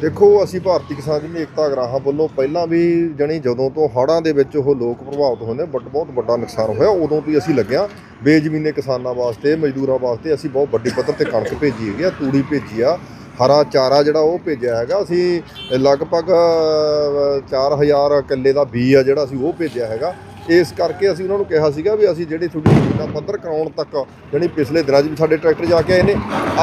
ਦੇਖੋ ਅਸੀਂ ਭਾਰਤੀ ਕਿਸਾਨ ਯੂਨੀਅਨ ਏਕਤਾ ਗਰਾਹਾਂ ਵੱਲੋਂ ਪਹਿਲਾਂ ਵੀ ਜਣੀ ਜਦੋਂ ਤੋਂ ਹੜ੍ਹਾਂ ਦੇ ਵਿੱਚ ਉਹ ਲੋਕ ਪ੍ਰਭਾਵਿਤ ਹੋਏ ਨੇ ਬਟ ਬਹੁਤ ਵੱਡਾ ਨੁਕਸਾਨ ਹੋਇਆ ਉਦੋਂ ਤੋਂ ਹੀ ਅਸੀਂ ਲੱਗਿਆ। ਬੇਜ਼ਮੀਨੇ ਕਿਸਾਨਾਂ ਵਾਸਤੇ ਮਜ਼ਦੂਰਾਂ ਵਾਸਤੇ ਅਸੀਂ ਬਹੁਤ ਵੱਡੀ ਪੱਧਰ ਤੇ ਕਣਕ ਭੇਜੀ ਹੈਗੀ ਆ ਤੂੜੀ ਭੇਜੀ ਆ ਹਰਾ ਚਾਰਾ ਜਿਹੜਾ ਉਹ ਭੇਜਿਆ ਹੈਗਾ। ਅਸੀਂ ਲਗਭਗ ਅ, 4000 ਕਿੱਲੇ ਦਾ ਬੀ ਆ ਜਿਹੜਾ ਅਸੀਂ ਉਹ ਭੇਜਿਆ ਹੈਗਾ। ਇਸ ਕਰਕੇ ਅਸੀਂ ਉਹਨਾਂ ਨੂੰ ਕਿਹਾ ਸੀਗਾ ਵੀ ਅਸੀਂ ਜਿਹੜੀ ਤੁਹਾਡੀ ਜ਼ਮੀਨਾਂ ਪੱਧਰ ਕਰਾਉਣ ਤੱਕ ਜਿਹੜੀ ਪਿਛਲੇ ਦਿਨਾਂ 'ਚ ਵੀ ਸਾਡੇ ਟਰੈਕਟਰ ਜਾ ਕੇ ਆਏ ਨੇ।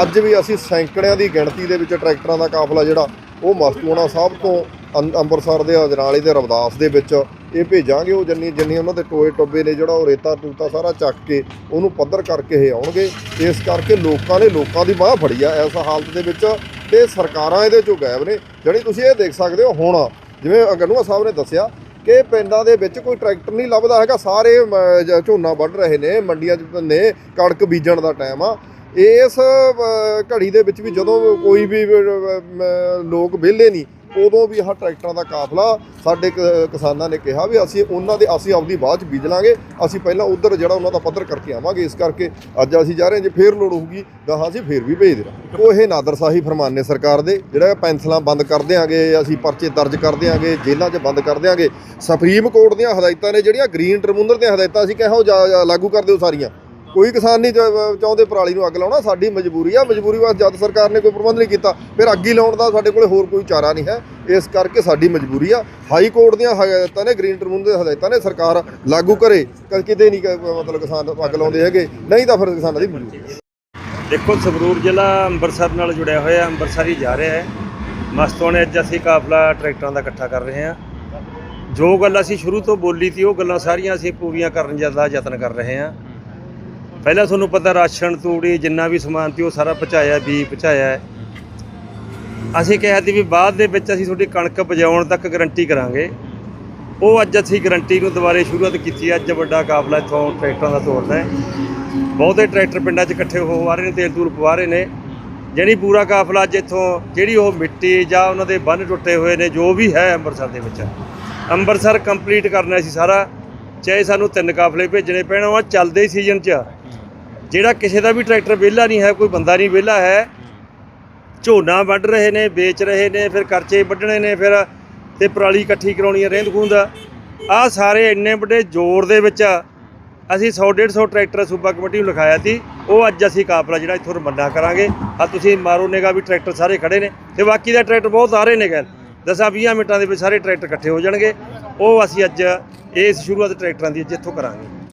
ਅੱਜ ਵੀ ਅਸੀਂ ਸੈਂਕੜਿਆਂ ਦੀ ਗਿਣਤੀ ਦੇ ਵਿੱਚ ਟਰੈਕਟਰਾਂ ਦਾ ਕਾਫਲਾ ਜਿਹੜਾ ਉਹ ਮਸਤੂਆਣਾ ਸਾਹਿਬ ਤੋਂ ਅੰ- ਅੰਮ੍ਰਿਤਸਰ ਦੇ ਅਜਨਾਲੇ ਦੇ ਰਵਦਾਸ ਦੇ ਵਿੱਚ ਇਹ ਭੇਜਾਂਗੇ। ਉਹ ਜੰਨੀ ਜੰਨੀ ਉਹਨਾਂ ਦੇ ਟੋਏ ਟੋਬੇ ਨੇ ਜਿਹੜਾ ਉਹ ਰੇਤਾ ਟੂਤਾ ਸਾਰਾ ਚੱਕ ਕੇ ਉਹਨੂੰ ਪੱਧਰ ਕਰਕੇ ਇਹ ਆਉਣਗੇ। ਇਸ ਕਰਕੇ ਲੋਕਾਂ ਨੇ ਲੋਕਾਂ ਦੀ ਬਾਹ ਫੜੀ ਆ ਇਸ ਹਾਲਤ ਦੇ ਵਿੱਚ ਤੇ ਸਰਕਾਰਾਂ ਇਹਦੇ ਚੋਂ ਗਾਇਬ ਨੇ। ਜਿਹੜੀ ਤੁਸੀਂ ਇਹ ਦੇਖ ਸਕਦੇ ਹੋ ਹੁਣ, ਜਿਵੇਂ ਅਗਨੂਆ ਸਾਹਿਬ ਨੇ ਦੱਸਿਆ ਕਿ ਪਿੰਡਾਂ ਦੇ ਵਿੱਚ ਕੋਈ ਟਰੈਕਟਰ ਨਹੀਂ ਲੱਭਦਾ ਹੈਗਾ। ਸਾਰੇ ਝੋਨਾ ਵੱਢ ਰਹੇ ਨੇ, ਮੰਡੀਆਂ 'ਚ ਨੇ, ਕਣਕ ਬੀਜਣ ਦਾ ਟਾਈਮ ਆ। ਇਸ ਘੜੀ ਦੇ ਵਿੱਚ ਵੀ ਜਦੋਂ ਕੋਈ ਵੀ ਲੋਕ ਵਿਹਲੇ ਨਹੀਂ, ਉਦੋਂ ਵੀ ਆਹ ਟਰੈਕਟਰਾਂ ਦਾ ਕਾਫਲਾ ਸਾਡੇ ਕ- ਕਿਸਾਨਾਂ ਨੇ ਕਿਹਾ ਵੀ ਅਸੀਂ ਉਹਨਾਂ ਦੇ, ਅਸੀਂ ਆਪਦੀ ਬਾਅਦ ਚ ਬੀਜ ਲਾਂਗੇ, ਅਸੀਂ ਪਹਿਲਾਂ ਉਧਰ ਜਿਹੜਾ ਉਹਨਾਂ ਦਾ ਪੱਧਰ ਕਰਕੇ ਆਵਾਂਗੇ, ਇਸ ਕਰਕੇ ਅੱਜ ਅਸੀਂ ਜਾ ਰਹੇ ਹਾਂ, ਜੇ ਫੇਰ ਲੋੜ ਹੋਊਗੀ ਤਾਂ ਅਸੀਂ ਫੇਰ ਵੀ ਭੇਜ ਦੇਣਾ ਉਹ ਇਹ ਨਾਦਰਸ਼ਾਹੀ ਫਰਮਾਨ ਨੇ ਸਰਕਾਰ ਦੇ, ਜਿਹੜਾ ਪੈਨਸਲਾਂ ਬੰਦ ਕਰ ਦਿਆਂਗੇ, ਅਸੀਂ ਪਰਚੇ ਦਰਜ ਕਰ ਦਿਆਂਗੇ, ਜੇਲ੍ਹਾਂ 'ਚ ਬੰਦ ਕਰ ਦਿਆਂਗੇ। ਸੁਪਰੀਮ ਕੋਰਟ ਦੀਆਂ ਹਦਾਇਤਾਂ ਨੇ ਜਿਹੜੀਆਂ, ਗ੍ਰੀਨ ਟ੍ਰਿਬਿਊਨਲ ਦੀਆਂ ਹਦਾਇਤਾਂ ਅਸੀਂ ਕਿਹਾ ਜਾ- ਲਾਗੂ ਕਰ ਦਿਓ ਸਾਰੀਆਂ। ਕੋਈ ਕਿਸਾਨ ਨਹੀਂ ਚਾਹੁੰਦੇ ਪਰਾਲੀ ਨੂੰ ਅੱਗ ਲਾਉਣਾ, ਸਾਡੀ ਮਜਬੂਰੀ ਆ। ਮਜਬੂਰੀ ਵਾਸਤੇ ਜਦ ਸਰਕਾਰ ਨੇ ਕੋਈ ਪ੍ਰਬੰਧ ਨਹੀਂ ਕੀਤਾ, ਫਿਰ ਅੱਗ ਹੀ ਲਾਉਣ ਦਾ ਸਾਡੇ ਕੋਲੇ ਹੋਰ ਕੋਈ ਚਾਰਾ ਨਹੀਂ ਹੈ। ਇਸ ਕਰਕੇ ਸਾਡੀ ਮਜਬੂਰੀ ਆ। ਹਾਈ ਕੋਰਟ ਦੀਆਂ ਹਦਾਇਤਾਂ ਨੇ, ਗ੍ਰੀਨ ਟ੍ਰਿਬਿਊਨ ਦੀਆਂ ਹਦਾਇਤਾਂ ਨੇ, ਸਰਕਾਰ ਲਾਗੂ ਕਰੇ ਕਿਤੇ ਨਹੀਂ ਮਤਲਬ ਕਿਸਾਨ ਅੱਗ ਲਾਉਂਦੇ ਹੈਗੇ, ਨਹੀਂ ਤਾਂ ਫਿਰ ਕਿਸਾਨਾਂ ਦੀ ਮਜਬੂਰੀ ਦੇਖੋ, ਸੰਗਰੂਰ ਜ਼ਿਲ੍ਹਾ ਅੰਮ੍ਰਿਤਸਰ ਨਾਲ ਜੁੜਿਆ ਹੋਇਆ, ਅੰਮ੍ਰਿਤਸਰ ਹੀ ਜਾ ਰਿਹਾ ਹੈ। ਮਸਤੋਂ ਅੱਜ ਅਸੀਂ ਕਾਫਲਾ ਟਰੈਕਟਰਾਂ ਦਾ ਇਕੱਠਾ ਕਰ ਰਹੇ ਹਾਂ। ਜੋ ਗੱਲ ਅਸੀਂ ਸ਼ੁਰੂ ਤੋਂ ਬੋਲੀ ਸੀ, ਉਹ ਗੱਲਾਂ ਸਾਰੀਆਂ ਅਸੀਂ ਪੂਰੀਆਂ ਕਰਨ ਦਾ ਯਤਨ ਕਰ ਰਹੇ ਹਾਂ। ਪਹਿਲਾਂ ਤੁਹਾਨੂੰ ਪਤਾ ਰਾਸ਼ਨ, ਤੂੜੀ, ਜਿੰਨਾ ਵੀ ਸਮਾਨ ਸੀ ਉਹ ਸਾਰਾ ਪਹੁੰਚਾਇਆ ਵੀ ਪਹੁੰਚਾਇਆ ਅਸੀਂ ਕਿਹਾ ਸੀ ਵੀ ਬਾਅਦ ਦੇ ਵਿੱਚ ਅਸੀਂ ਤੁਹਾਡੀ ਕਣਕ ਪਜਾਉਣ ਤੱਕ ਗਾਰੰਟੀ ਕਰਾਂਗੇ। ਉਹ ਅੱਜ ਅਸੀਂ ਗਾਰੰਟੀ ਨੂੰ ਦੁਬਾਰੇ ਸ਼ੁਰੂਆਤ ਕੀਤੀ ਅੱਜ ਵੱਡਾ ਕਾਫਲਾ ਇੱਥੋਂ ਟਰੈਕਟਰਾਂ ਦਾ ਤੋਰਦਾ ਹੈ। ਬਹੁਤੇ ਟਰੈਕਟਰ ਪਿੰਡਾਂ 'ਚ ਇਕੱਠੇ ਹੋ ਆ ਰਹੇ ਨੇ, ਤੇਲ ਤੂਲ ਪਵਾ ਰਹੇ ਨੇ। ਜਿਹੜੀ ਪੂਰਾ ਕਾਫਲਾ ਅੱਜ ਇੱਥੋਂ ਜਿਹੜੀ ਉਹ ਮਿੱਟੀ ਜਾਂ ਉਹਨਾਂ ਦੇ ਬੰਨ ਟੁੱਟੇ ਹੋਏ ਨੇ, ਜੋ ਵੀ ਹੈ ਅੰਮ੍ਰਿਤਸਰ ਦੇ ਵਿੱਚ। ਅੰਮ੍ਰਿਤਸਰ ਕੰਪਲੀਟ ਕਰਨਾ ਸੀ ਸਾਰਾ। ਚਾਹੇ ਸਾਨੂੰ ਤਿੰਨ ਕਾਫਲੇ ਭੇਜਣੇ ਪੈਣ, ਉਹ ਚੱਲਦੇ ਹੀ ਸੀਜ਼ਨ 'ਚ। ਜਿਹੜਾ ਕਿਸੇ ਦਾ ਵੀ ਟਰੈਕਟਰ ਵਿਹਲਾ ਨਹੀਂ ਹੈ, ਕੋਈ ਬੰਦਾ ਨਹੀਂ ਵਿਹਲਾ ਹੈ, ਝੋਨਾ ਵੱਢ ਰਹੇ ਨੇ, ਵੇਚ ਰਹੇ ਨੇ, ਫਿਰ ਕਰਚੇ ਵੱਢਣੇ ਨੇ, ਫਿਰ ਤੇ ਪਰਾਲੀ ਇਕੱਠੀ ਕਰਾਉਣੀ ਹੈ, ਰਹਿੰਦ ਖੂੰਦ ਆ ਸਾਰੇ ਇੰਨੇ ਵੱਡੇ ਜ਼ੋਰ ਦੇ ਵਿੱਚ ਅਸੀਂ 100 150 ਟਰੈਕਟਰ ਸੂਬਾ ਕਮੇਟੀ ਨੂੰ ਲਿਖਾਇਆ ਸੀ, ਉਹ ਅੱਜ ਅਸੀਂ ਕਾਫਲਾ ਜਿਹੜਾ ਇੱਥੋਂ ਰਵਾਨਾ ਕਰਾਂਗੇ। ਆ ਤੁਸੀਂ ਮਾਰੋ ਨੇਗਾ ਵੀ ਟਰੈਕਟਰ ਸਾਰੇ ਖੜੇ ਨੇ, ਤੇ ਬਾਕੀ ਦਾ ਟਰੈਕਟਰ ਬਹੁਤ ਸਾਰੇ ਨੇ ਗਏ 10 20 ਮਿੰਟਾਂ ਦੇ ਵਿੱਚ ਸਾਰੇ ਟਰੈਕਟਰ ਇਕੱਠੇ ਹੋ ਜਾਣਗੇ। ਉਹ ਅਸੀਂ ਅੱਜ ਇਸ ਸ਼ੁਰੂਆਤ ਟਰੈਕਟਰਾਂ ਦੀ ਅੱਜ ਇੱਥੋਂ ਕਰਾਂਗੇ।